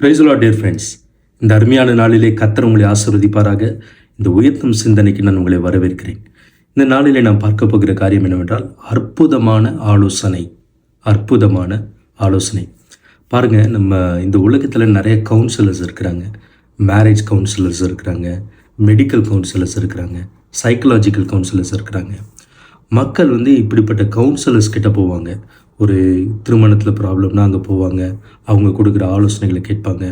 பிரைஸ்லா dear friends இந்த அருமையான நாளிலே கத்தர் உங்களை ஆசிர்வதிப்பாராக. இந்த உயர்த்தும் சிந்தனைக்கு நான் உங்களை வரவேற்கிறேன். இந்த நாளிலே நாம் பார்க்க போகிற காரியம் என்னவென்றால் அற்புதமான ஆலோசனை. அற்புதமான ஆலோசனை. பாருங்க நம்ம இந்த உலகத்தில் நிறைய கவுன்சிலர்ஸ் இருக்கிறாங்க. மேரேஜ் கவுன்சிலர்ஸ் இருக்கிறாங்க. மெடிக்கல் கவுன்சிலர்ஸ் இருக்கிறாங்க. சைக்கலாஜிக்கல் கவுன்சிலர்ஸ் இருக்கிறாங்க. மக்கள் வந்து இப்படிப்பட்ட கவுன்சிலர்ஸ் கிட்ட போவாங்க. ஒரு திருமணத்தில் ப்ராப்ளம்னா அங்கே போவாங்க. அவங்க கொடுக்குற ஆலோசனைகளை கேட்பாங்க.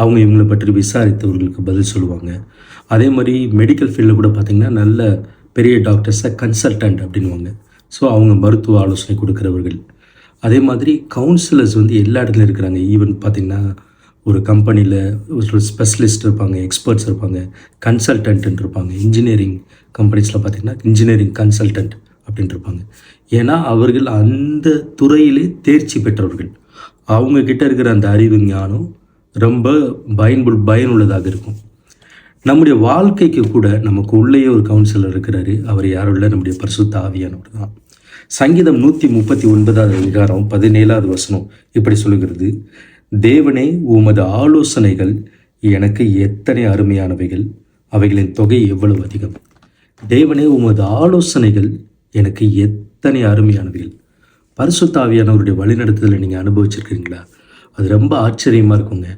அவங்க இவங்களை பற்றி விசாரித்தவர்களுக்கு பதில் சொல்லுவாங்க. அதே மாதிரி மெடிக்கல் ஃபீல்டில் கூட பார்த்திங்கன்னா நல்ல பெரிய டாக்டர்ஸை கன்சல்டன்ட் அப்படின்வாங்க ஸோ அவங்க மருத்துவ ஆலோசனை கொடுக்குறவர்கள். அதே மாதிரி கவுன்சிலர்ஸ் வந்து எல்லா இடத்துலையும் இருக்கிறாங்க. ஈவன் பார்த்திங்கன்னா ஒரு கம்பெனியில் ஒரு ஸ்பெஷலிஸ்ட் இருப்பாங்க எக்ஸ்பர்ட்ஸ் இருப்பாங்க கன்சல்டன்ட் இருப்பாங்க. இன்ஜினியரிங் கம்பெனிஸில் பார்த்திங்கன்னா இன்ஜினியரிங் கன்சல்டன்ட் அப்படின்ட்டு இருப்பாங்க ஏன்னா அவர்கள் அந்த துறையிலே தேர்ச்சி பெற்றவர்கள். அவங்க கிட்ட இருக்கிற அந்த அறிவு ஞானம் ரொம்ப பயன்பு பயனுள்ளதாக இருக்கும். நம்முடைய வாழ்க்கைக்கு கூட நமக்கு உள்ளேயே ஒரு கவுன்சிலர் இருக்கிறாரு. அவர் யாரும் இல்லை. நம்முடைய பரிசுத்த ஆவியானவர் தான். சங்கீதம் நூற்றி முப்பத்தி ஒன்பதாவது அதிகாரம் பதினேழாவது வசனம் இப்படி சொல்லுகிறது. தேவனே உமது ஆலோசனைகள் எனக்கு எத்தனை அருமையானவைகள். அவைகளின் தொகை எவ்வளவு அதிகம். தேவனே உமது ஆலோசனைகள் எனக்கு எத்தனை அருமையானவைகள். பரிசுத்தாவியானவருடைய வழிநடத்துதலை நீங்கள் அனுபவிச்சிருக்கிறீங்களா? அது ரொம்ப ஆச்சரியமாக இருக்குங்க.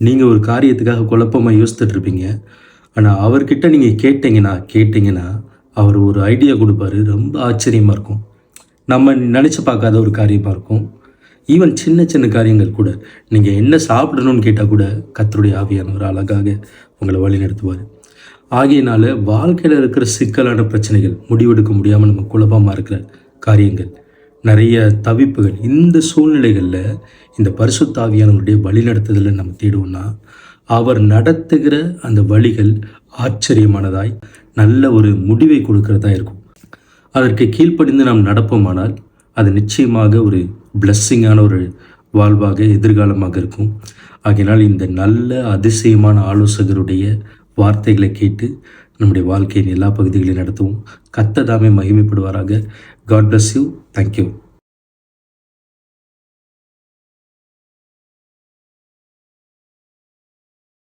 நீங்கள் ஒரு காரியத்துக்காக குழப்பமாக யோசித்துட்டு இருப்பீங்க ஆனால் அவர்கிட்ட நீங்கள் கேட்டீங்கன்னா கேட்டிங்கன்னா அவர் ஒரு ஐடியா கொடுப்பாரு. ரொம்ப ஆச்சரியமாக இருக்கும். நம்ம நினச்சி பார்க்காத ஒரு காரியமாக இருக்கும். ஈவன் சின்ன சின்ன காரியங்கள் கூட நீங்கள் என்ன சாப்பிடணும்னு கேட்டால் கூட கத்தருடைய ஆவியானவர் அழகாக உங்களை வழி நடத்துவார் ஆகையினால வாழ்க்கையில் இருக்கிற சிக்கலான பிரச்சனைகள் முடிவெடுக்க முடியாமல் நம்ம குழப்பமாக இருக்கிற காரியங்கள் நிறைய தவிப்புகள். இந்த சூழ்நிலைகளில் இந்த பரிசுத்தாவியானவருடைய வழிநடத்துதலை நம்ம தேடுவோம்னா அவர் நடத்துகிற அந்த வழிகள் ஆச்சரியமானதாய் நல்ல ஒரு முடிவை கொடுக்கறதா இருக்கும். அதற்கு கீழ்ப்படிந்து நாம் நடப்போமானால் அது நிச்சயமாக ஒரு பிளஸ்ஸிங்கான ஒரு வாழ்வாக எதிர்காலமாக இருக்கும். ஆகையினால் இந்த நல்ல அதிசயமான ஆலோசகருடைய வார்த்தைகளை கேட்டு நம்முடைய வாழ்க்கையின் எல்லா பகுதிகளையும் நடத்துவோம் கத்ததாமே மகிமைப்படுவாராக. God bless you thank you